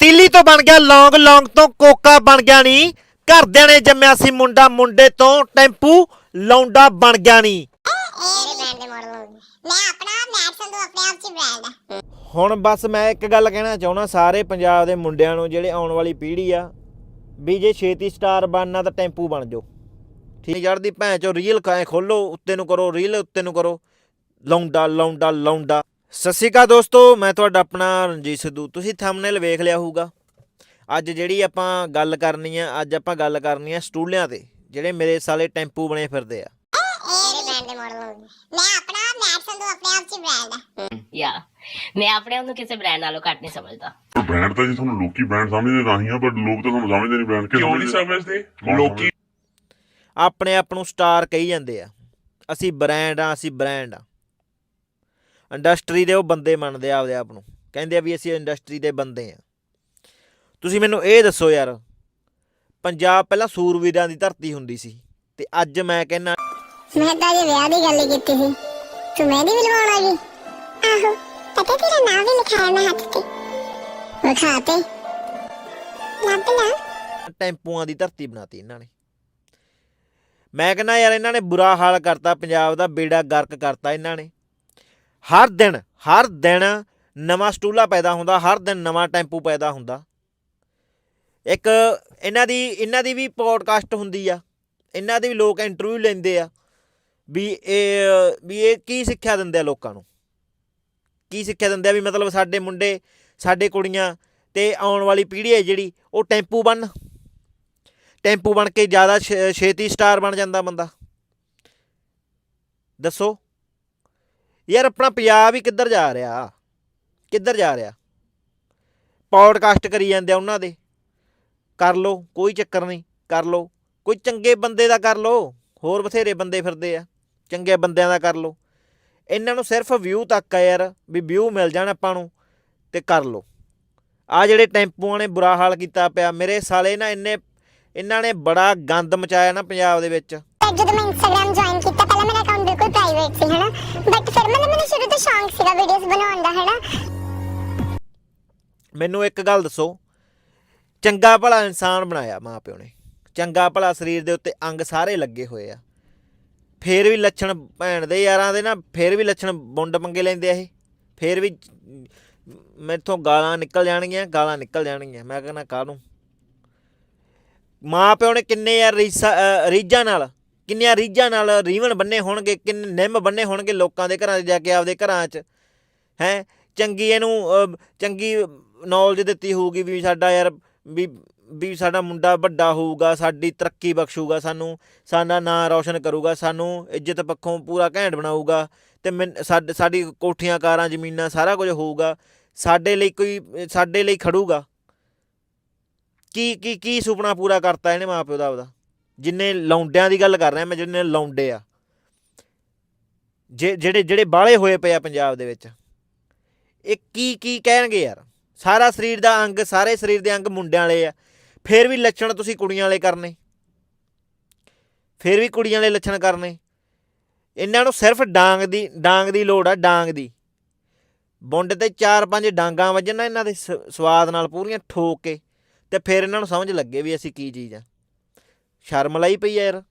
ਤੀਲੀ ਤੋਂ ਬਣ ਗਿਆ ਲੌਂਗ ਲੌਂਗ ਤੋਂ ਕੋਕਾ ਬਣ ਗਿਆ ਨਹੀਂ ਘਰਦਿਆਂ ਨੇ ਜੰਮਿਆ ਸੀ ਮੁੰਡਾ, ਮੁੰਡੇ ਤੋਂ ਟੈਂਪੂ, ਲੌਂਡਾ ਬਣ ਗਿਆ ਨਹੀਂ ਹੁਣ ਬਸ ਮੈਂ ਇੱਕ ਗੱਲ ਕਹਿਣਾ ਚਾਹੁੰਦਾ, ਸਾਰੇ ਪੰਜਾਬ ਦੇ ਮੁੰਡਿਆਂ ਨੂੰ ਜਿਹੜੇ ਆਉਣ ਵਾਲੀ ਪੀੜ੍ਹੀ ਆ, ਵੀ ਜੇ ਛੇਤੀ ਸਟਾਰ ਬਣਨਾ ਤਾਂ ਟੈਂਪੂ ਬਣ ਜਾਓ। ਠੀਕ ਜੜਦੀ ਭੈਣ ਚੋ ਰੀਲ ਕਾਏ ਖੋਲੋ, ਉੱਤੇ ਨੂੰ ਕਰੋ, ਰੀਲ ਉੱਤੇ ਨੂੰ ਕਰੋ। ਲੌਂਡਾ ਲੌਂਡਾ ਲੌਂਡਾ। ਸਤਿ ਸ਼੍ਰੀ ਅਕਾਲ ਦੋਸਤੋ ਮੈਂ ਤੁਹਾਡਾ ਆਪਣਾ ਰਣਜੀਤ ਸਿੱਧੂ। ਤੁਸੀਂ ਥੰਬਨੇਲ ਵੇਖ ਲਿਆ ਹੋਊਗਾ। ਅੱਜ ਜਿਹੜੀ ਆਪਾਂ ਗੱਲ ਕਰਨੀ ਆ ਅੱਜ ਆਪਾਂ ਗੱਲ ਕਰਨੀ ਆ ਸਟੂਲਿਆਂ ਤੇ ਜਿਹੜੇ ਮੇਰੇ ਸਾਲੇ ਟੈਂਪੂ ਬਣੇ ਫਿਰਦੇ ਆ। ਮੇਰੇ ਬ੍ਰਾਂਡ ਦੇ ਮਾਡਲ ਹੋਣਗੇ ਮੈਂ ਆਪਣਾ ਆਪਣੇ ਆਪ ਚ ਬ੍ਰਾਂਡ ਆ। ਯਾ ਮੈਂ ਆਪਣੇ ਆਪ ਨੂੰ ਕਿਸੇ ਬ੍ਰਾਂਡ ਨਾਲੋਂ ਘੱਟ ਨਹੀਂ ਸਮਝਦਾ। ਪਰ ਬ੍ਰਾਂਡ ਤਾਂ ਜੀ ਤੁਹਾਨੂੰ ਲੋਕੀ ਬ੍ਰਾਂਡ ਸਮਝਦੇ ਤਾਂ ਹੀ ਆ ਪਰ ਲੋਕ ਤਾਂ ਤੁਹਾਨੂੰ ਸਮਝਦੇ ਨਹੀਂ ਬ੍ਰਾਂਡ ਕਿਉਂ ਨਹੀਂ ਸਮਝਦੇ? ਕੌਣ ਲੋਕੀ ਆਪਣੇ ਆਪ ਨੂੰ ਸਟਾਰ ਕਹੀ ਜਾਂਦੇ ਆ। ਅਸੀਂ ਬ੍ਰਾਂਡ ਆ ਅਸੀਂ ਬ੍ਰਾਂਡ ਆ। ਇੰਡਸਟਰੀ ਦੇ ਉਹ ਬੰਦੇ ਮੰਨਦੇ ਆ ਆਪਦੇ ਆਪ ਨੂੰ। ਕਹਿੰਦੇ ਆ ਵੀ ਅਸੀਂ ਇੰਡਸਟਰੀ ਦੇ ਬੰਦੇ ਆ। ਤੁਸੀਂ ਮੈਨੂੰ ਇਹ ਦੱਸੋ ਯਾਰ ਪੰਜਾਬ ਪਹਿਲਾਂ ਸੂਰਵੀਰਾਂ ਦੀ ਧਰਤੀ ਹੁੰਦੀ ਸੀ ਤੇ ਅੱਜ ਮੈਂ ਕਹਿੰਨਾ ਮੈਂ ਤਾਂ ਜੀ ਵਿਆਹ ਦੀ ਗੱਲ ਕੀਤੀ ਸੀ। ਤੂੰ ਮਹਿੰਦੀ ਵੀ ਲਵਾਉਣ ਆ ਗਈ ਆਹੋ ਪਤਾ ਤੇਰਾ ਨਾਮ ਵੀ ਲਿਖਾਇਆ ਮੈਂ ਹੱਥ ਤੇ। ਵਿਖਾ ਤੇ। ਲੱਭ ਲਾ। ਟੈਂਪੂਆਂ ਦੀ ਧਰਤੀ ਬਣਾਤੀ ਇਹਨਾਂ ਨੇ। ਮੈਂ ਕਹਿੰਦਾ ਯਾਰ ਇਹਨਾਂ ਨੇ ਬੁਰਾ ਹਾਲ ਕਰਤਾ ਪੰਜਾਬ ਦਾ ਬੇੜਾ ਗਰਕ ਕਰਤਾ ਇਹਨਾਂ ਨੇ। ਹਰ ਦਿਨ ਹਰ ਦਿਨ ਨਵਾਂ ਸਟੂਲਾ ਪੈਦਾ ਹੁੰਦਾ, ਹਰ ਦਿਨ ਨਵਾਂ ਟੈਂਪੂ ਪੈਦਾ ਹੁੰਦਾ। ਇੱਕ ਇਹਨਾਂ ਦੀ ਇਹਨਾਂ ਦੀ ਵੀ ਪੋਡਕਾਸਟ ਹੁੰਦੀ ਆ, ਇਹਨਾਂ ਦੇ ਵੀ ਲੋਕ ਇੰਟਰਵਿਊ ਲੈਂਦੇ ਆ, ਵੀ ਇਹ ਵੀ ਇਹ ਕੀ ਸਿੱਖਿਆ ਦਿੰਦੇ ਆ ਲੋਕਾਂ ਨੂੰ? ਕੀ ਸਿੱਖਿਆ ਦਿੰਦੇ ਆ ਵੀ ਮਤਲਬ ਸਾਡੇ ਮੁੰਡੇ, ਸਾਡੇ ਕੁੜੀਆਂ ਤੇ ਆਉਣ ਵਾਲੀ ਪੀੜ੍ਹੀ ਹੈ ਜਿਹੜੀ, ਉਹ ਟੈਂਪੂ ਬਣ। ਟੈਂਪੂ ਬਣ ਕੇ ਜ਼ਿਆਦਾ ਛੇ- ਛੇਤੀ ਸਟਾਰ ਬਣ ਜਾਂਦਾ ਬੰਦਾ। ਦੱਸੋ। ਯਾਰ ਆਪਣਾ ਪੰਜਾਬ ਹੀ ਕਿੱਧਰ ਜਾ ਰਿਹਾ? ਕਿੱਧਰ ਜਾ ਰਿਹਾ? ਪੌਡਕਾਸਟ ਕਰੀ ਜਾਂਦੇ ਆ ਉਹਨਾਂ ਦੇ। ਕਰ ਲੋ ਕੋਈ ਚੱਕਰ ਨਹੀਂ, ਕਰ ਲੋ ਕੋਈ ਚੰਗੇ ਬੰਦੇ ਦਾ ਕਰ ਲੋ ਹੋਰ ਬਥੇਰੇ ਬੰਦੇ ਫਿਰਦੇ ਆ। ਚੰਗੇ ਬੰਦਿਆਂ ਦਾ ਕਰ ਲੋ ਇਹਨਾਂ ਨੂੰ ਸਿਰਫ ਵਿਊ ਤੱਕ ਆ ਯਾਰ, ਵੀ ਵਿਊ ਮਿਲ ਜਾਣ ਆਪਾਂ ਨੂੰ ਤੇ ਕਰ ਲੋ ਆ ਜਿਹੜੇ ਟੈਂਪੂਆਂ ਨੇ ਬੁਰਾ ਹਾਲ ਕੀਤਾ ਪਿਆ, ਮੇਰੇ ਸਾਲੇ ਨਾ ਇੰਨੇ, ਇਹਨਾਂ ਨੇ ਬੜਾ ਗੰਦ ਮਚਾਇਆ ਨਾ ਪੰਜਾਬ ਦੇ ਵਿੱਚ। ਜਦੋਂ ਮੈਂ ਇੰਸਟਾਗ੍ਰam ਜੁਆਇਨ ਕੀਤਾ, ਪਹਿਲਾਂ ਮੇਰਾ ਅਕਾਊਂਟ ਬਿਲਕੁਲ ਪ੍ਰਾਈਵੇਟ ਸੀ, ਹਨਾ? ਬਟ ਸ਼ੁਰੂ ਤੋਂ ਸ਼ੌਂਕ ਸੀਗਾ ਵੀਡੀਓਜ਼ ਬਣਾਉਣ ਦਾ, ਹਨਾ? ਮੈਨੂੰ ਇੱਕ ਗੱਲ ਦੱਸੋ। ਚੰਗਾ ਭਲਾ ਇਨਸਾਨ ਬਣਾਇਆ ਮਾਂ ਪਿਓ ਨੇ। ਚੰਗਾ ਭਲਾ ਸਰੀਰ ਦੇ ਉੱਤੇ ਅੰਗ ਸਾਰੇ ਲੱਗੇ ਹੋਏ ਆ। ਫੇਰ ਵੀ ਲੱਛਣ ਭੈਣ ਦੇ ਯਾਰਾਂ ਦੇ ਨਾ, ਫੇਰ ਵੀ ਲੱਛਣ ਬੁੰਡ ਮੰਗੇ ਲੈਂਦੇ ਆ ਇਹ। ਫੇਰ ਵੀ ਮੈਥੋਂ ਗਾਲਾਂ ਨਿਕਲ ਜਾਣਗੀਆਂ, ਗਾਲਾਂ ਨਿਕਲ ਜਾਣਗੀਆਂ। ਮੈਂ ਕਹਿੰਦਾ ਕਾਹਨੂੰ? ਮਾਂ ਪਿਓ ਨੇ ਕਿੰਨੇ ਯਾਰ ਰੀਸਾਂ ਰੀਝਾਂ ਨਾਲ ਕਿੰਨੀਆਂ ਰੀਝਾਂ ਨਾਲ ਰੀਵਨ ਬੰਨੇ ਹੋਣਗੇ, ਕਿੰਨੇ ਨਿੰਮ ਬੰਨੇ ਹੋਣਗੇ ਲੋਕਾਂ ਦੇ ਘਰਾਂ 'ਚ ਜਾ ਕੇ ਆਪਦੇ ਘਰਾਂ 'ਚ, ਹੈ? ਚੰਗੀ ਇਹਨੂੰ ਚੰਗੀ ਨੌਲੇਜ ਦਿੱਤੀ ਹੋਊਗੀ ਵੀ ਸਾਡਾ ਯਾਰ, ਵੀ ਵੀ ਸਾਡਾ ਮੁੰਡਾ ਵੱਡਾ ਹੋਊਗਾ, ਸਾਡੀ ਤਰੱਕੀ ਬਖਸ਼ੂਗਾ ਸਾਨੂੰ, ਸਾਡਾ ਨਾਂ ਰੌਸ਼ਨ ਕਰੂਗਾ, ਸਾਨੂੰ ਇੱਜ਼ਤ ਪੱਖੋਂ ਪੂਰਾ ਘੈਂਟ ਬਣਾਊਗਾ ਤੇ ਮੈਨ- ਸਾਡੀ ਕੋਠੀਆਂ, ਕਾਰਾਂ, ਜ਼ਮੀਨਾਂ ਸਾਰਾ ਕੁਝ ਹੋਊਗਾ, ਸਾਡੇ ਲਈ ਕੋਈ, ਸਾਡੇ ਲਈ ਖੜੂਗਾ। ਕੀ ਕੀ ਕੀ ਸੁਪਨਾ ਪੂਰਾ ਕਰਤਾ ਇਹਨੇ ਮਾਪਿਓ ਦਾ ਆਪਦਾ? ਜਿੰਨੇ ਲੌਂਡਿਆਂ ਦੀ ਗੱਲ ਕਰ ਰਿਹਾ ਮੈਂ, ਜਿੰਨੇ ਲੌਂਡੇ ਆ। ਜੇ ਜਿਹੜੇ ਜਿਹੜੇ ਬਾਹਲੇ ਹੋਏ ਪਏ ਆ ਪੰਜਾਬ ਦੇ ਵਿੱਚ, ਇਹ ਕੀ ਕੀ ਕਹਿਣਗੇ ਯਾਰ? ਸਾਰਾ ਸਰੀਰ ਦਾ ਅੰਗ, ਸਾਰੇ ਸਰੀਰ ਦੇ ਅੰਗ ਮੁੰਡਿਆਂ ਵਾਲੇ ਆ। ਫਿਰ ਵੀ ਲੱਛਣ ਤੁਸੀਂ ਕੁੜੀਆਂ ਵਾਲੇ ਕਰਨੇ। ਫਿਰ ਵੀ ਕੁੜੀਆਂ ਵਾਲੇ ਲੱਛਣ ਕਰਨੇ। ਇਹਨਾਂ ਨੂੰ ਸਿਰਫ ਡਾਂਗ ਦੀ ਡਾਂਗ ਦੀ ਲੋੜ ਆ, ਡਾਂਗ ਦੀ। ਬੁੰਡ ਤੇ ਚਾਰ ਪੰਜ ਡਾਂਗਾਂ ਵੱਜਣ ਨਾ ਇਹਨਾਂ ਦੇ ਸ- ਸਵਾਦ ਨਾਲ ਪੂਰੀਆਂ ਠੋਕ ਕੇ, ਤੇ ਫਿਰ ਇਹਨਾਂ ਨੂੰ ਸਮਝ ਲੱਗੇ ਵੀ ਅਸੀਂ ਕੀ ਚੀਜ਼ ਆ। ਸ਼ਰਮ ਲਈ ਪਈ ਆ ਯਾਰ।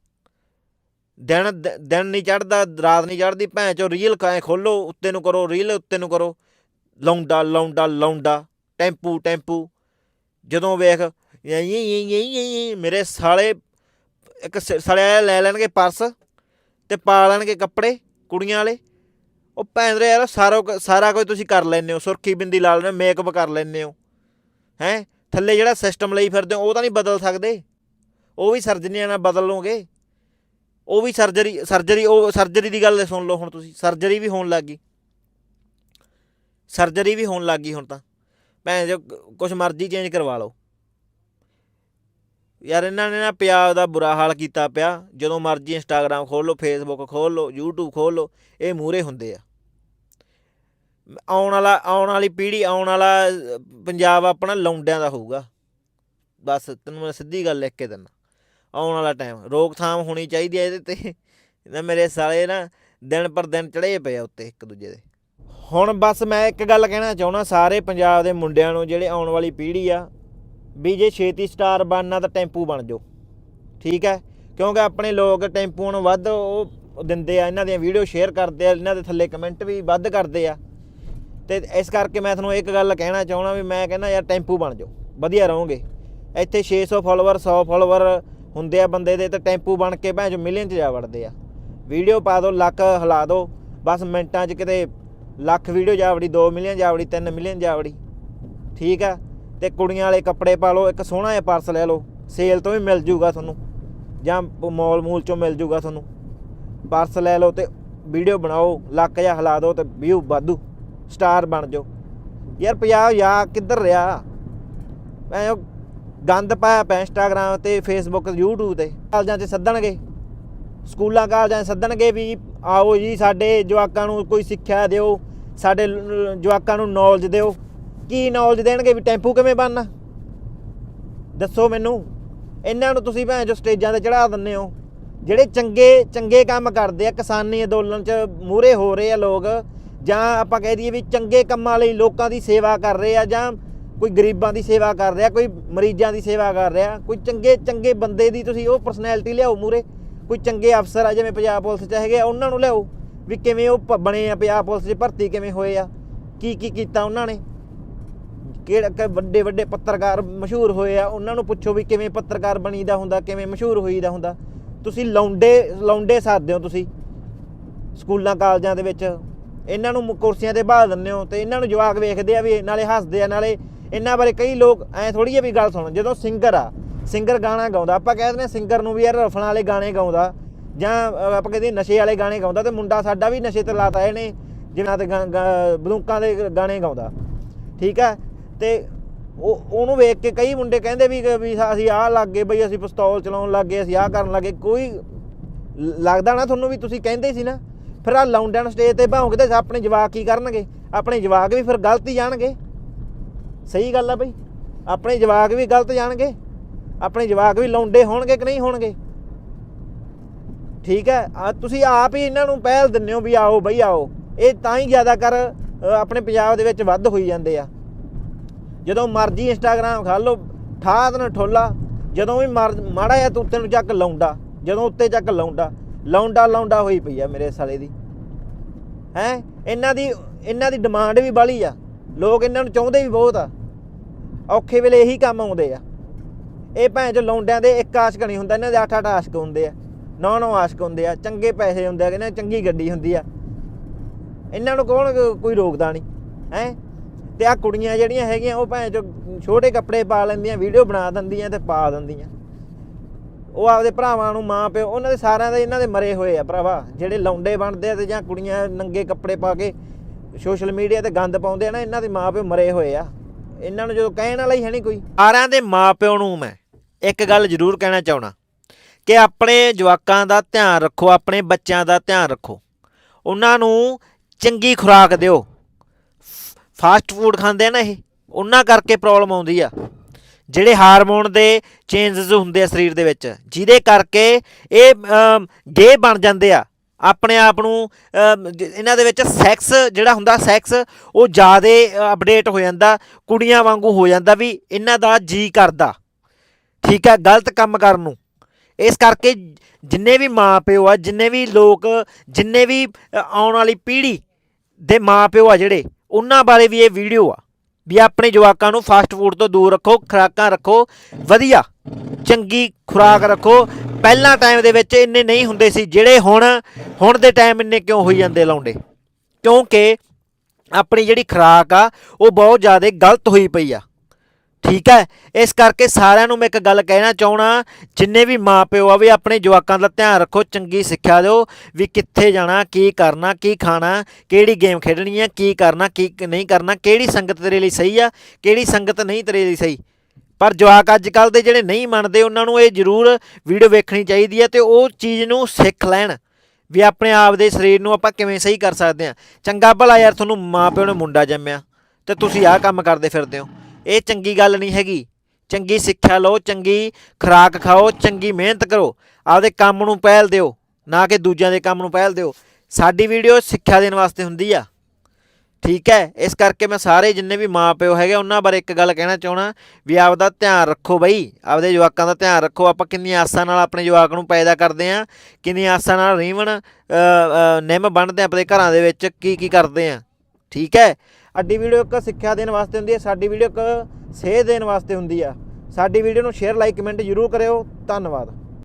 ਦਿਨ ਦਿਨ ਨਹੀਂ ਚੜਦਾ ਰਾਤ ਨਹੀਂ ਚੜਦੀ ਭੈਣ ਚੋ ਰੀਲ ਕਾਏ ਖੋਲੋ, ਉੱਤੇ ਨੂੰ ਕਰੋ ਰੀਲ ਉੱਤੇ ਨੂੰ ਕਰੋ। ਲੌਂਡਾ ਲੌਂਡਾ ਲੌਂਡਾ ਟੈਂਪੂ ਟੈਂਪੂ। ਜਦੋਂ ਵੇਖ ਯਈ ਮੇਰੇ ਸਾਲੇ, ਇੱਕ ਸ- ਸਾਲੇ ਲੈ ਲੈਣਗੇ ਪਰਸ ਤੇ ਪਾ ਲੈਣਗੇ ਕੱਪੜੇ ਕੁੜੀਆਂ ਵਾਲੇ। ਉਹ ਭੈਣ ਦੇ ਯਾਰ ਸਾਰਾ ਸਾਰਾ ਕੁਝ ਤੁਸੀਂ ਕਰ ਲੈਂਦੇ ਹੋ, ਸੁਰਖੀ ਬਿੰਦੀ ਲਾ ਲੈਂਦੇ ਹੋ ਮੇਕਅਪ ਕਰ ਲੈਂਦੇ ਹੋ। ਹੈ? ਥੱਲੇ ਜਿਹੜਾ ਸਿਸਟਮ ਲਈ ਫਿਰਦੇ ਹੋ, ਉਹ ਤਾਂ ਨਹੀਂ ਬਦਲ ਸਕਦੇ। ਉਹ ਵੀ ਸਰਜਰੀਆਂ ਨਾਲ ਬਦਲ ਲਓਗੇ ਉਹ ਵੀ ਸਰਜਰੀ ਸਰਜਰੀ, ਉਹ ਸਰਜਰੀ ਦੀ ਗੱਲ ਸੁਣ ਲਓ ਹੁਣ ਤੁਸੀਂ, ਸਰਜਰੀ ਵੀ ਹੋਣ ਲੱਗ ਗਈ। ਸਰਜਰੀ ਵੀ ਹੋਣ ਲੱਗ ਗਈ ਹੁਣ ਤਾਂ। ਭੈਣ ਜੋ ਕੁਛ ਮਰਜ਼ੀ ਚੇਂਜ ਕਰਵਾ ਲਓ। ਯਾਰ ਇਹਨਾਂ ਨੇ ਨਾ ਪੰਜਾਬ ਦਾ ਬੁਰਾ ਹਾਲ ਕੀਤਾ ਪਿਆ। ਜਦੋਂ ਮਰਜ਼ੀ ਇੰਸਟਾਗ੍ਰam ਖੋਲ ਲਓ ਫੇਸਬੁੱਕ ਖੋਲ ਲਓ, YouTube ਖੋਲ ਲਓ, ਇਹ ਮੂਰੇ ਹੁੰਦੇ ਆ। ਆਉਣ ਵਾਲਾ, ਆਉਣ ਵਾਲੀ ਪੀੜ੍ਹੀ, ਆਉਣ ਵਾਲਾ ਪੰਜਾਬ ਆਪਣਾ ਲੌਂਡਿਆਂ ਦਾ ਹੋਊਗਾ। ਬਸ, ਤੈਨੂੰ ਮੈਂ ਸਿੱਧੀ ਗੱਲ ਲਿਖ ਕੇ ਦਿੰਦਾ। ਆਉਣ ਵਾਲਾ ਟਾਈਮ ਰੋਕਥਾਮ ਹੋਣੀ ਚਾਹੀਦੀ ਹੈ ਇਹਦੇ ਤੇ। ਨਾ ਮੇਰੇ ਸਾਲੇ ਨਾ ਦਿਨ ਪਰ ਦਿਨ ਚੜੇ ਪਏ ਆ ਉੱਤੇ ਇੱਕ ਦੂਜੇ ਦੇ। ਹੁਣ ਬਸ ਮੈਂ ਇੱਕ ਗੱਲ ਕਹਿਣਾ ਚਾਹੁੰਦਾ, ਸਾਰੇ ਪੰਜਾਬ ਦੇ ਮੁੰਡਿਆਂ ਨੂੰ ਜਿਹੜੇ ਆਉਣ ਵਾਲੀ ਪੀੜ੍ਹੀ ਆ, ਵੀ ਜੇ ਛੇਤੀ ਸਟਾਰ ਬਣਨਾ ਤਾਂ ਟੈਂਪੂ ਬਣ ਜਾਓ। ਠੀਕ ਹੈ? ਕਿਉਂਕਿ ਆਪਣੇ ਲੋਕ ਟੈਂਪੂਆਂ ਨੂੰ ਵੱਧ ਉਹ ਦਿੰਦੇ ਆ, ਇਹਨਾਂ ਦੀਆਂ ਵੀਡੀਓ ਸ਼ੇਅਰ ਕਰਦੇ ਆ, ਇਹਨਾਂ ਦੇ ਥੱਲੇ ਕਮੈਂਟ ਵੀ ਵੱਧ ਕਰਦੇ ਆ। ਤੇ ਇਸ ਕਰਕੇ ਮੈਂ ਤੁਹਾਨੂੰ ਇੱਕ ਗੱਲ ਕਹਿਣਾ ਚਾਹਣਾ ਵੀ ਮੈਂ ਕਹਿੰਦਾ ਯਾਰ ਟੈਂਪੂ ਬਣ ਜਾਓ। ਵਧੀਆ ਰਹੋਗੇ। ਇੱਥੇ 600 ਫਾਲੋਅਰ 100 ਫਾਲੋਅਰ ਹੁੰਦੇ ਆ ਬੰਦੇ ਦੇ ਤੇ ਟੈਂਪੂ ਬਣ ਕੇ ਭੈਣ ਚ ਮਿਲੀਅਨ ਚ ਜਾ ਵੜਦੇ ਆ। ਵੀਡੀਓ ਪਾ ਦਿਓ ਲੱਖ ਹਿਲਾ ਦਿਓ ਬਸ ਮਿੰਟਾਂ 'ਚ ਕਿਤੇ ਲੱਖ ਵੀਡੀਓ ਜਾ ਵੜੀ 2 ਮਿਲੀਅਨ ਜਾ ਵੜੀ 3 ਮਿਲੀਅਨ ਜਾ ਵੜੀ। ਠੀਕ ਆ? ਤੇ ਕੁੜੀਆਂ ਵਾਲੇ ਕੱਪੜੇ ਪਾ ਲਓ, ਇੱਕ ਸੋਹਣਾ ਜਿਹਾ ਪਰਸ ਲੈ ਲਓ, ਸੇਲ ਤੋਂ ਵੀ ਮਿਲ ਜੂਗਾ ਤੁਹਾਨੂੰ। ਜਾਂ ਮੌਲ ਮੂਲ ਚੋਂ ਮਿਲ ਜੂਗਾ ਤੁਹਾਨੂੰ। ਪਰਸ ਲੈ ਲਓ ਤੇ ਵੀਡੀਓ ਬਣਾਓ ਲੱਕ ਜਾਂ ਹਿਲਾ ਦਿਓ ਤੇ ਵਿਊ ਵਾਧੂ, ਸਟਾਰ ਬਣ ਜਾਓ। ਯਾਰ ਪੰਜਾਬ ਯਾ ਕਿੱਧਰ ਰਿਹਾ? ਮੈਂ ਉਹ ਗੰਦ ਪਾਇਆ ਪਿਆ ਇੰਸਟਾਗ੍ਰਾਮ ਤੇ ਫੇਸਬੁੱਕ YouTube ਤੇ। ਕਾਲਜਾਂ 'ਚ ਸੱਦਣਗੇ। ਸਕੂਲਾਂ ਕਾਲਜਾਂ 'ਚ ਸੱਦਣਗੇ ਵੀ, ਆਓ ਜੀ, ਸਾਡੇ ਜਵਾਕਾਂ ਨੂੰ ਕੋਈ ਸਿੱਖਿਆ ਦਿਓ। ਸਾਡੇ ਜਵਾਕਾਂ ਨੂੰ ਨੌਲੇਜ ਦਿਓ। ਕੀ ਨੌਲੇਜ ਦੇਣਗੇ ਵੀ ਟੈਂਪੂ ਕਿਵੇਂ ਬਣਨਾ? ਦੱਸੋ ਮੈਨੂੰ। ਇਹਨਾਂ ਨੂੰ ਤੁਸੀਂ ਭੈਣ ਜੋ ਸਟੇਜਾਂ ਤੇ ਚੜਾ ਦਿੰਦੇ ਹੋ। ਜਿਹੜੇ ਚੰਗੇ ਚੰਗੇ ਕੰਮ ਕਰਦੇ ਆ, ਕਿਸਾਨੀ ਅੰਦੋਲਨ 'ਚ ਮੂਰੇ ਹੋ ਰਹੇ ਆ ਲੋਕ, ਜਾਂ ਆਪਾਂ ਕਹਿ ਦਈਏ ਵੀ ਚੰਗੇ ਕੰਮਾਂ ਲਈ ਲੋਕਾਂ ਦੀ ਸੇਵਾ ਕਰ ਰਹੇ ਆ, ਜਾਂ ਕੋਈ ਗਰੀਬਾਂ ਦੀ ਸੇਵਾ ਕਰ ਰਿਹਾ, ਕੋਈ ਮਰੀਜ਼ਾਂ ਦੀ ਸੇਵਾ ਕਰ ਰਿਹਾ, ਕੋਈ ਚੰਗੇ ਚੰਗੇ ਬੰਦੇ ਦੀ ਤੁਸੀਂ ਉਹ ਪਰਸਨੈਲਿਟੀ ਲਿਆਓ ਮੂਰੇ ਕੋਈ ਚੰਗੇ ਅਫਸਰ ਆ, ਜਿਵੇਂ ਪੰਜਾਬ ਪੁਲਿਸ 'ਚ ਹੈਗੇ ਆ, ਉਹਨਾਂ ਨੂੰ ਲਿਆਓ ਵੀ ਕਿਵੇਂ ਉਹ ਬਣੇ ਆ ਪੰਜਾਬ ਪੁਲਿਸ 'ਚ, ਭਰਤੀ ਕਿਵੇਂ ਹੋਏ ਆ, ਕੀ ਕੀ ਕੀਤਾ ਉਹਨਾਂ ਨੇ, ਕਿਹੜਾ ਕਿ, ਵੱਡੇ ਵੱਡੇ ਪੱਤਰਕਾਰ ਮਸ਼ਹੂਰ ਹੋਏ ਆ, ਉਹਨਾਂ ਨੂੰ ਪੁੱਛੋ ਵੀ ਕਿਵੇਂ ਪੱਤਰਕਾਰ ਬਣੀਦਾ ਹੁੰਦਾ, ਕਿਵੇਂ ਮਸ਼ਹੂਰ ਹੋਈਦਾ ਹੁੰਦਾ, ਤੁਸੀਂ ਲੌਂਡੇ ਲੌਂਡੇ ਸਾਧਦੇ ਹੋ ਤੁਸੀਂ, ਸਕੂਲਾਂ, ਕਾਲਜਾਂ ਦੇ ਵਿੱਚ, ਇਹਨਾਂ ਨੂੰ ਕੁਰਸੀਆਂ ਤੇ ਬਾਹ ਦਿੰਦੇ ਹੋ ਤੇ ਇਹਨਾਂ ਨੂੰ ਜਵਾਕ ਵੇਖਦੇ ਆ ਵੀ ਨਾਲੇ ਹੱਸਦੇ ਆ, ਨਾਲੇ ਇਹਨਾਂ ਬਾਰੇ ਕਈ ਲੋਕ ਐ ਥੋੜੀ ਜਿਹੀ ਵੀ ਗੱਲ ਸੁਣ ਜਦੋਂ ਸਿੰਗਰ ਆ ਸਿੰਗਰ ਗਾਣਾ ਗਾਉਂਦਾ ਆਪਾਂ ਕਹਿ ਦਿੰਦੇ ਸਿੰਗਰ ਨੂੰ ਵੀ ਯਾਰ ਰਫਲਾਂ ਵਾਲੇ ਗਾਣੇ ਗਾਉਂਦਾ ਜਾਂ ਆਪਾਂ ਕਹਿੰਦੇ ਨਸ਼ੇ ਵਾਲੇ ਗਾਣੇ ਗਾਉਂਦਾ ਤੇ ਮੁੰਡਾ ਸਾਡਾ ਵੀ ਨਸ਼ੇ ਤੇ ਲਾਤਾ ਇਹਨੇ ਜਿਵੇਂ ਤੇ ਗਾ- ਗਾ- ਦੇ ਗਾਣੇ ਗਾਉਂਦਾ। ਠੀਕ ਹੈ ਤੇ ਉਹ ਉਹਨੂੰ ਵੇਖ ਕੇ ਕਈ ਮੁੰਡੇ ਕਹਿੰਦੇ ਵੀ ਵੀ ਅਸੀਂ ਆਹ ਲੱਗ ਗਏ ਬਈ ਅਸੀਂ ਪਿਸਤੌਲ ਚਲਾਉਣ ਲੱਗ ਗਏ ਅਸੀਂ ਆਹ ਕਰਨ ਲੱਗੇ ਕੋਈ ਲੱਗਦਾ ਨਾ ਤੁਹਾਨੂੰ ਵੀ ਤੁਸੀਂ ਕਹਿੰਦੇ ਸੀ ਨਾ? ਫਿਰ ਆ ਲੌਂਡਨ ਸਟੇਜ ਤੇ ਭੌਂਕਦੇ ਸੀ, ਆਪਣੇ ਜਵਾਕ ਕੀ ਕਰਨਗੇ? ਆਪਣੇ ਜਵਾਕ ਵੀ ਫਿਰ ਗਲਤ ਹੀ ਜਾਣਗੇ। ਸਹੀ ਗੱਲ ਆ ਬਈ। ਆਪਣੇ ਜਵਾਕ ਵੀ ਗਲਤ ਜਾਣਗੇ। ਆਪਣੇ ਜਵਾਕ ਵੀ ਲੌਂਡੇ ਹੋਣਗੇ ਕਿ ਨਹੀਂ ਹੋਣਗੇ? ਠੀਕ ਹੈ ਤੁਸੀਂ ਆਪ ਹੀ ਇਹਨਾਂ ਨੂੰ ਪਹਿਲ ਦਿੰਦੇ ਹੋ ਵੀ ਆਓ ਬਈ ਆਓ। ਇਹ ਤਾਂ ਹੀ ਜ਼ਿਆਦਾ ਕਰ ਆਪਣੇ ਪੰਜਾਬ ਦੇ ਵਿੱਚ ਵੱਧ ਹੋਈ ਜਾਂਦੇ ਆ। ਜਦੋਂ ਮਰਜ਼ੀ ਇੰਸਟਾਗ੍ਰਾਮ ਖਾ ਲਓ, ਠਾਹ ਦੇਣ ਠੋਲਾ। ਜਦੋਂ ਵੀ ਮਰ- ਮਾੜਾ ਜਿਹਾ ਤੂੰ ਨੂੰ ਚੱਕ ਲਾਉਂਦਾ, ਜਦੋਂ ਉੱਤੇ ਚੱਕ ਲਾਉਂਦਾ ਲਾਉਂਦਾ ਲਾਉਂਦਾ ਹੋਈ ਪਈ ਆ ਮੇਰੇ ਸਾਲੇ ਦੀ। ਹੈ? ਇਹਨਾਂ ਦੀ ਇਹਨਾਂ ਦੀ ਡਿਮਾਂਡ ਵੀ ਬਾਲੀ ਆ। ਲੋਕ ਇਹਨਾਂ ਨੂੰ ਚਾਹੁੰਦੇ ਵੀ ਬਹੁਤ ਆ। ਔਖੇ ਵੇਲੇ ਇਹੀ ਕੰਮ ਆਉਂਦੇ ਆ। ਇਹ ਭੈਣ ਚ ਲੌਂਡਿਆਂ ਦੇ ਇੱਕ ਆਸ਼ਕ ਨਹੀਂ ਹੁੰਦਾ, ਇਹਨਾਂ ਦੇ ਅੱਠ ਅੱਠ ਆਸ਼ਕ ਹੁੰਦੇ ਆ। ਨੌ ਨੌ ਆਸ਼ਕ ਹੁੰਦੇ ਆ, ਚੰਗੇ ਪੈਸੇ ਹੁੰਦੇ ਆ ਇਹਨਾਂ ਚੰਗੀ ਗੱਡੀ ਹੁੰਦੀ ਆ। ਇਹਨਾਂ ਨੂੰ ਕੌਣ ਕੋਈ ਰੋਕਦਾ ਨਹੀਂ, ਹੈ? ਤੇ ਆ ਕੁੜੀਆਂ ਜਿਹੜੀਆਂ ਹੈਗੀਆਂ, ਉਹ ਭੈਣ ਚ ਛੋਟੇ ਕੱਪੜੇ ਪਾ ਲੈਂਦੀਆਂ, ਵੀਡੀਓ ਬਣਾ ਦਿੰਦੀਆਂ ਤੇ ਪਾ ਦਿੰਦੀਆਂ। ਉਹ ਆਪਦੇ ਭਰਾਵਾਂ ਨੂੰ ਮਾਂ, ਪਿਓ, ਉਹਨਾਂ ਦੇ ਸਾਰਿਆਂ ਦੇ ਇਹਨਾਂ ਦੇ ਮਰੇ ਹੋਏ ਆ ਭਰਾਵਾ। ਜਿਹੜੇ ਲੌਂਡੇ ਬਣਦੇ ਆ ਤੇ ਜਾਂ ਕੁੜੀਆਂ ਨੰਗੇ ਕੱਪੜੇ ਪਾ ਕੇ ਸੋਸ਼ਲ ਮੀਡੀਆ ਤੇ ਗੰਦ ਪਾਉਂਦੇ ਆ ਨਾ, ਇਹਨਾਂ ਦੇ ਮਾਂ ਪਿਓ ਮਰੇ ਹੋਏ ਆ। ਇਹਨਾਂ ਨੂੰ ਜਦੋਂ ਕਹਿਣ ਵਾਲਾ ਹੀ ਹੈ ਨਹੀਂ ਕੋਈ। ਸਾਰਿਆਂ ਦੇ ਮਾਂ ਪਿਓ ਨੂੰ ਮੈਂ ਇੱਕ ਗੱਲ ਜ਼ਰੂਰ ਕਹਿਣਾ ਚਾਹਣਾ ਕਿ ਆਪਣੇ ਜਵਾਕਾਂ ਦਾ ਧਿਆਨ ਰੱਖੋ, ਆਪਣੇ ਬੱਚਿਆਂ ਦਾ ਧਿਆਨ ਰੱਖੋ। ਉਹਨਾਂ ਨੂੰ ਚੰਗੀ ਖੁਰਾਕ ਦਿਓ। ਫਾਸਟ ਫੂਡ ਖਾਂਦੇ ਆ ਨਾ ਇਹ, ਉਹਨਾਂ ਕਰਕੇ ਪ੍ਰੋਬਲਮ ਆਉਂਦੀ ਆ। ਜਿਹੜੇ ਹਾਰਮੋਨ ਦੇ ਚੇਂਜਸ ਹੁੰਦੇ ਆ ਸਰੀਰ ਦੇ ਵਿੱਚ, ਜਿਹਦੇ ਕਰਕੇ ਇਹ ਗੇ ਬਣ ਜਾਂਦੇ ਆ। ਆਪਣੇ ਆਪ ਨੂੰ ਇਹਨਾਂ ਦੇ ਵਿੱਚ ਸੈਕਸ ਜਿਹੜਾ ਹੁੰਦਾ ਸੈਕਸ ਉਹ ਜ਼ਿਆਦਾ ਅਪਡੇਟ ਹੋ ਜਾਂਦਾ, ਕੁੜੀਆਂ ਵਾਂਗੂ ਹੋ ਜਾਂਦਾ ਵੀ ਇਹਨਾਂ ਦਾ ਜੀ ਕਰਦਾ। ਠੀਕ ਹੈ, ਗਲਤ ਕੰਮ ਕਰਨ ਨੂੰ। ਇਸ ਕਰਕੇ ਜਿੰਨੇ ਵੀ ਮਾਂ ਪਿਓ ਆ, ਜਿੰਨੇ ਵੀ ਲੋਕ, ਜਿੰਨੇ ਵੀ ਆਉਣ ਵਾਲੀ ਪੀੜ੍ਹੀ ਦੇ ਮਾਂ ਪਿਓ ਆ ਜਿਹੜੇ, ਉਹਨਾਂ ਬਾਰੇ ਵੀ ਇਹ ਵੀਡੀਓ ਆ ਵੀ ਆਪਣੇ ਜਵਾਕਾਂ ਨੂੰ ਫਾਸਟ ਫੂਡ ਤੋਂ ਦੂਰ ਰੱਖੋ, ਖੁਰਾਕਾਂ ਰੱਖੋ, ਵਧੀਆ, ਚੰਗੀ ਖੁਰਾਕ ਰੱਖੋ ਪਹਿਲਾਂ ਟਾਈਮ ਦੇ ਵਿੱਚ ਇੰਨੇ ਨਹੀਂ ਹੁੰਦੇ ਸੀ, ਜਿਹੜੇ ਹੁਣ ਹੁਣ ਦੇ ਟਾਈਮ ਇੰਨੇ ਕਿਉਂ ਹੋਈ ਜਾਂਦੇ ਲਾਉਂਦੇ? ਕਿਉਂਕਿ ਆਪਣੀ ਜਿਹੜੀ ਖੁਰਾਕ ਆ, ਉਹ ਬਹੁਤ ਜ਼ਿਆਦਾ ਗਲਤ ਹੋਈ ਪਈ ਆ। ਠੀਕ ਹੈ? ਇਸ ਕਰਕੇ ਸਾਰਿਆਂ ਨੂੰ ਮੈਂ ਇੱਕ ਗੱਲ ਕਹਿਣਾ ਚਾਹਣਾ ਜਿੰਨੇ ਵੀ ਮਾਪਿਓ ਆ, ਵੀ ਆਪਣੇ ਜਵਾਕਾਂ ਦਾ ਧਿਆਨ ਰੱਖੋ, ਚੰਗੀ ਸਿੱਖਿਆ ਦਿਓ, ਵੀ ਕਿੱਥੇ ਜਾਣਾ, ਕੀ ਕਰਨਾ, ਕੀ ਖਾਣਾ, ਕਿਹੜੀ ਗੇਮ ਖੇਡਣੀ ਹੈ ਕੀ ਕਰਨਾ, ਕੀ ਨਹੀਂ ਕਰਨਾ, ਕਿਹੜੀ ਸੰਗਤ ਤੇਰੇ ਲਈ ਸਹੀ ਆ, ਕਿਹੜੀ ਸੰਗਤ ਨਹੀਂ ਤੇਰੇ ਲਈ ਸਹੀ। ਪਰ ਜਵਾਕ ਅੱਜ ਕੱਲ ਦੇ ਜਿਹੜੇ ਨਹੀਂ ਮੰਨਦੇ, ਉਹਨਾਂ ਨੂੰ ਇਹ ਜ਼ਰੂਰ ਵੀਡੀਓ ਵੇਖਣੀ ਚਾਹੀਦੀ ਹੈ ਤੇ ਉਹ ਚੀਜ਼ ਨੂੰ ਸਿੱਖ ਲੈਣ। ਵੀ ਆਪਣੇ ਆਪ ਦੇ ਸਰੀਰ ਨੂੰ ਆਪਾਂ ਕਿਵੇਂ ਸਹੀ ਕਰ ਸਕਦੇ ਹਾਂ। ਚੰਗਾ ਭਲਾ ਯਾਰ, ਤੁਹਾਨੂੰ ਮਾਪਿਓ ਨੇ ਮੁੰਡਾ ਜੰਮਿਆ ਤੇ ਤੁਸੀਂ ਆਹ ਕੰਮ ਕਰਦੇ ਫਿਰਦੇ ਹੋ। ਇਹ ਚੰਗੀ ਗੱਲ ਨਹੀਂ ਹੈਗੀ। ਚੰਗੀ ਸਿੱਖਿਆ ਲਓ, ਚੰਗੀ ਖੁਰਾਕ ਖਾਓ, ਚੰਗੀ ਮਿਹਨਤ ਕਰੋ। ਆਪਦੇ ਕੰਮ ਨੂੰ ਪਹਿਲ ਦਿਓ, ਨਾ ਕਿ ਦੂਜਿਆਂ ਦੇ ਕੰਮ ਨੂੰ ਪਹਿਲ ਦਿਓ। ਸਾਡੀ ਵੀਡੀਓ ਸਿੱਖਿਆ ਦੇਣ ਵਾਸਤੇ ਹੁੰਦੀ ਆ। ਠੀਕ ਹੈ, ਇਸ ਕਰਕੇ ਮੈਂ ਸਾਰੇ ਜਿੰਨੇ ਵੀ ਮਾਪਿਓ ਹੈਗੇ ਉਹਨਾਂ ਬਾਰੇ ਇੱਕ ਗੱਲ ਕਹਿਣਾ ਚਾਹਣਾ ਵੀ ਆਪਦਾ ਧਿਆਨ ਰੱਖੋ ਬਈ, ਆਪਦੇ ਜਵਾਕਾਂ ਦਾ ਧਿਆਨ ਰੱਖੋ। ਆਪਾਂ ਕਿੰਨੀਆਂ ਆਸਾਂ ਨਾਲ ਆਪਣੇ ਜਵਾਕ ਨੂੰ ਪੈਦਾ ਕਰਦੇ ਆ ਕਿੰਨੀਆਂ ਆਸਾਂ ਨਾਲ ਰੀਵਨ ਨਿੰਮ ਬਣਦੇ ਆ ਆਪਣੇ ਘਰਾਂ ਦੇ ਵਿੱਚ, ਕੀ ਕੀ ਕਰਦੇ ਆ ਠੀਕ ਹੈ ਅੱਡੀ ਵੀਡੀਓ ਇੱਕ ਸਿੱਖਿਆ ਦੇਣ ਵਾਸਤੇ ਹੁੰਦੀ ਹੈ, ਸਾਡੀ ਵੀਡੀਓ ਇੱਕ ਸੇਧ ਦੇਣ ਵਾਸਤੇ ਹੁੰਦੀ ਆ। ਸਾਡੀ ਵੀਡੀਓ ਨੂੰ ਸ਼ੇਅਰ ਲਾਈਕ ਕਮੈਂਟ ਜ਼ਰੂਰ ਕਰਿਓ। ਧੰਨਵਾਦ।